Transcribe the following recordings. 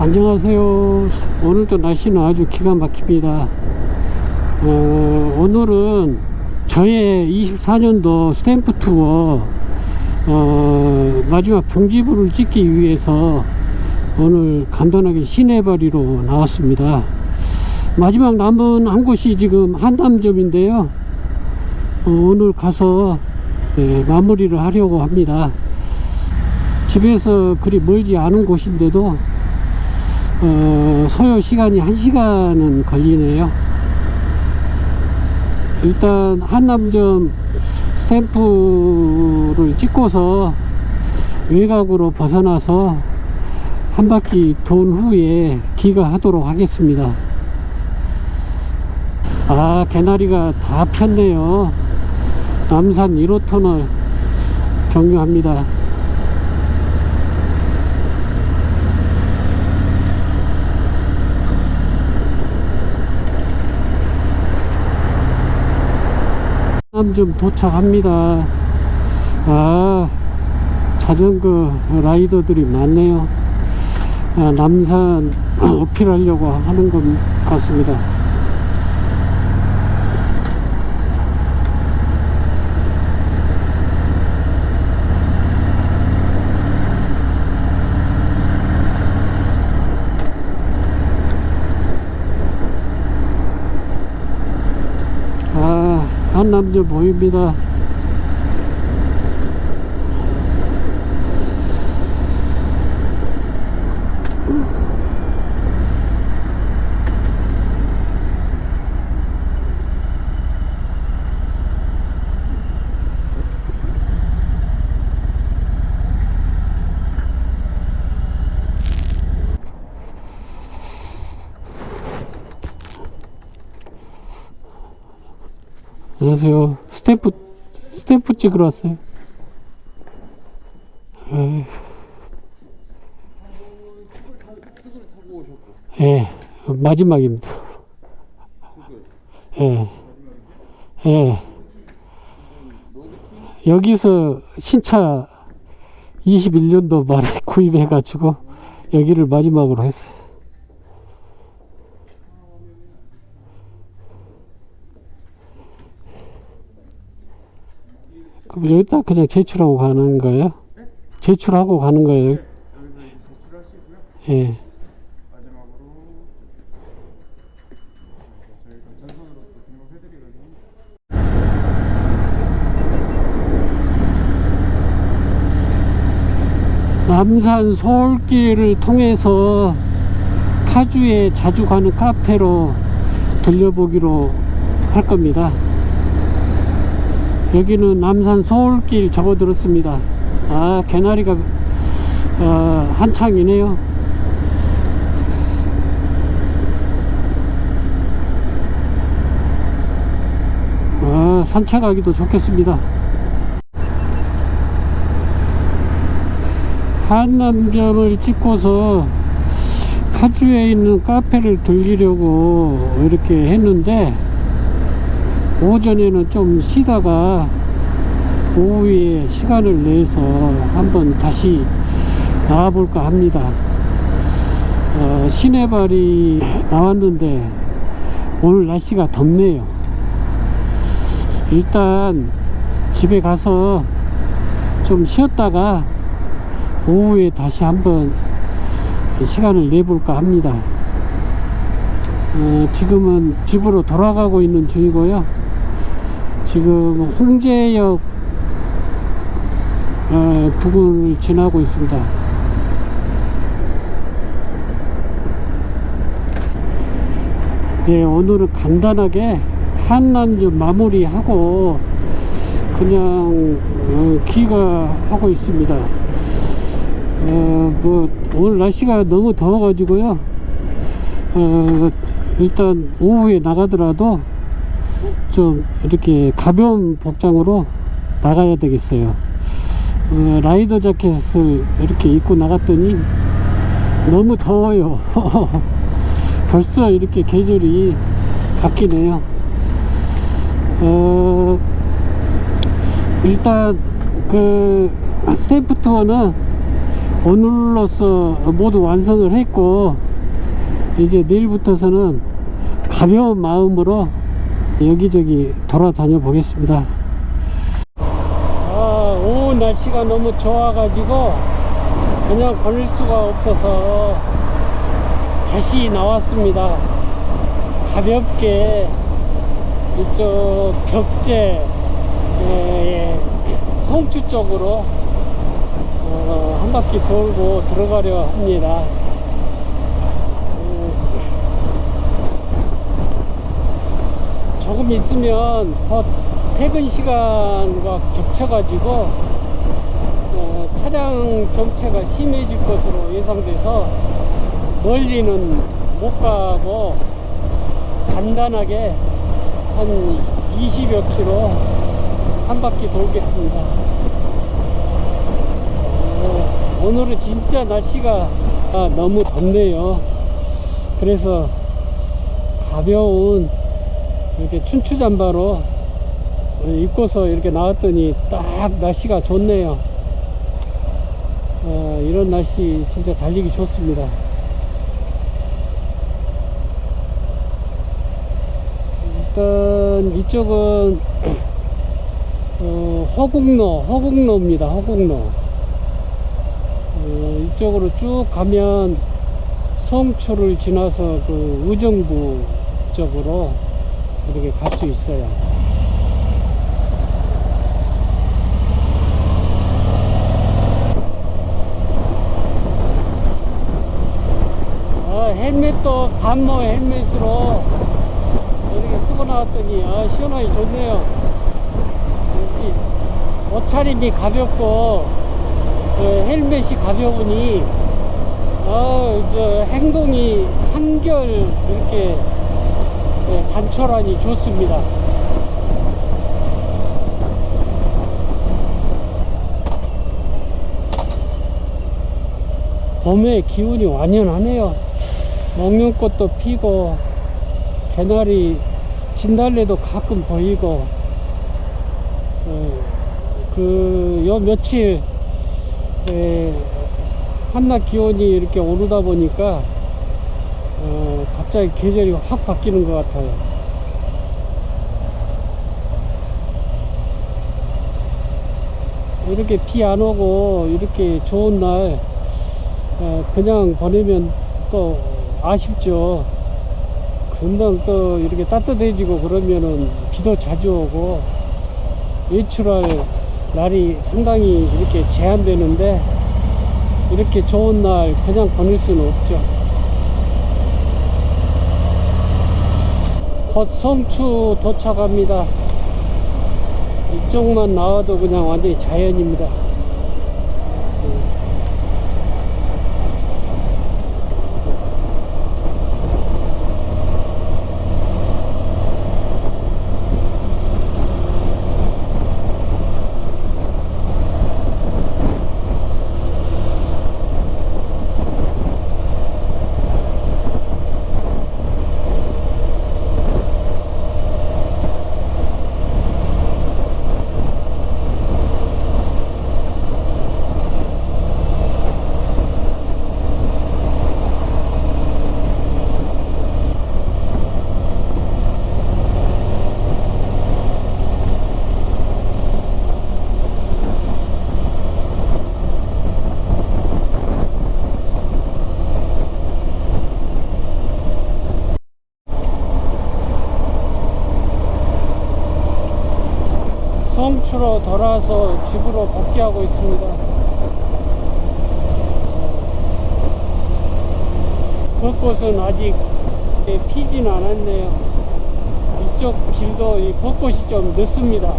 안녕하세요. 오늘도 날씨는 아주 기가 막힙니다. 어, 오늘은 저의 24년도 스탬프 투어 어, 마지막 경지부를 찍기 위해서 오늘 간단하게 시내바리로 나왔습니다. 마지막 남은 한 곳이 지금 한남점인데요. 어, 오늘 가서 네, 마무리를 하려고 합니다. 집에서 그리 멀지 않은 곳인데도 어, 소요 시간이 한시간은 걸리네요. 일단 한남점 스탬프를 찍고서 외곽으로 벗어나서 한 바퀴 돈 후에 귀가하도록 하겠습니다. 아, 개나리가 다 폈네요. 남산 1호 터널 경유합니다. 남점 도착합니다. 아, 자전거 라이더들이 많네요. 아, 남산 어필하려고 하는 것 같습니다. 아, 한 남점 보입니다. 안녕하세요. 스탬프, 스탬프 찍으러 왔어요. 에. 예, 마지막입니다. 예, 예. 여기서 신차 21년도 말에 구입해가지고 여기를 마지막으로 했어요. 그럼 여기다 그냥 제출하고 가는 거예요? 제출하고 가는 거예요? 여기서 제출하시고요. 예. 마지막으로 저희가 전선으로 또 등록해드리거든요. 남산 서울길을 통해서 파주에 자주 가는 카페로 들려보기로 할 겁니다. 여기는 남산 서울길 적어들었습니다. 아, 개나리가 어, 한창이네요. 아, 산책하기도 좋겠습니다. 한남점을 찍고서 파주에 있는 카페를 들리려고 이렇게 했는데 오전에는 좀 쉬다가 오후에 시간을 내서 한번 다시 나와볼까 합니다. 어, 시내발이 나왔는데 오늘 날씨가 덥네요. 일단 집에 가서 좀 쉬었다가 오후에 다시 한번 시간을 내볼까 합니다. 어, 지금은 집으로 돌아가고 있는 중이고요. 지금 홍제역 어, 부근을 지나고 있습니다. 네, 오늘은 간단하게 한남점 마무리하고 그냥 어, 귀가하고 있습니다. 어, 뭐, 오늘 날씨가 너무 더워가지고요. 어, 일단 오후에 나가더라도 좀 이렇게 가벼운 복장으로 나가야 되겠어요. 어, 라이더 자켓을 이렇게 입고 나갔더니 너무 더워요. 벌써 이렇게 계절이 바뀌네요. 어, 일단 그 스탬프 투어는 오늘로써 모두 완성을 했고 이제 내일부터서는 가벼운 마음으로 여기저기 돌아다녀 보겠습니다. 아, 오후 날씨가 너무 좋아가지고 그냥 걸릴 수가 없어서 다시 나왔습니다. 가볍게 이쪽 벽제 에, 성추 쪽으로 어, 한 바퀴 돌고 들어가려 합니다. 음, 조금 있으면 곧 퇴근 시간과 겹쳐가지고 어, 차량 정체가 심해질 것으로 예상돼서 멀리는 못 가고 간단하게 한 20여 킬로 한 바퀴 돌겠습니다. 어, 오늘은 진짜 날씨가 아, 너무 덥네요. 그래서 가벼운 이렇게 춘추 잠바로 입고서 이렇게 나왔더니 딱 날씨가 좋네요. 어, 이런 날씨 진짜 달리기 좋습니다. 일단 이쪽은 어, 허국로, 허국로입니다. 허국로. 어, 이쪽으로 쭉 가면 성추를 지나서 그 의정부 쪽으로 이렇게 갈 수 있어요. 아, 헬멧도 반모 헬멧으로 이렇게 쓰고 나왔더니 아, 시원하게 좋네요. 옷차림이 가볍고 그 헬멧이 가벼우니 아, 저 행동이 한결 이렇게 예, 단촐하니 좋습니다. 봄의 기운이 완연하네요. 목련꽃도 피고 개나리 진달래도 가끔 보이고 어, 그요 며칠 에, 한낮 기온이 이렇게 오르다 보니까 어, 갑자기 계절이 확 바뀌는 것 같아요. 이렇게 비 안 오고 이렇게 좋은 날 어, 그냥 보내면 또 아쉽죠. 금방 또 이렇게 따뜻해지고 그러면은 비도 자주 오고 외출할 날이 상당히 이렇게 제한되는데 이렇게 좋은 날 그냥 보낼 수는 없죠. 곧 성추 도착합니다. 이쪽만 나와도 그냥 완전히 자연입니다. 돌아서 집으로 복귀하고 있습니다. 벚꽃은 아직 피진 않았네요. 이쪽 길도 이 벚꽃이 좀 늦습니다.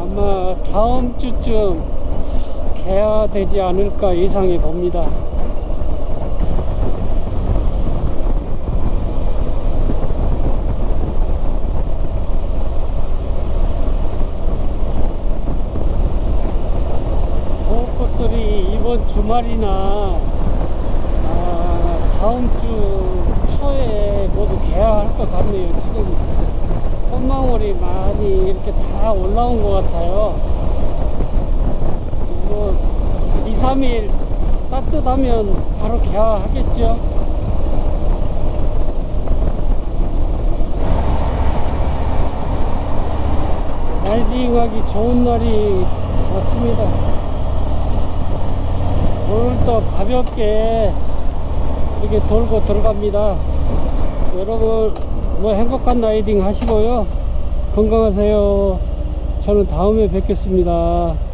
아마 다음 주쯤 개화되지 않을까 예상해 봅니다. 이번 주말이나 아, 다음 주 초에 모두 개화할 것 같네요. 지금 꽃망울이 많이 이렇게 다 올라온 것 같아요. 뭐 2, 3일 따뜻하면 바로 개화하겠죠. 라이딩하기 좋은 날이 왔습니다. 오늘도 가볍게 이렇게 돌고 들어갑니다. 여러분, 뭐 행복한 라이딩 하시고요. 건강하세요. 저는 다음에 뵙겠습니다.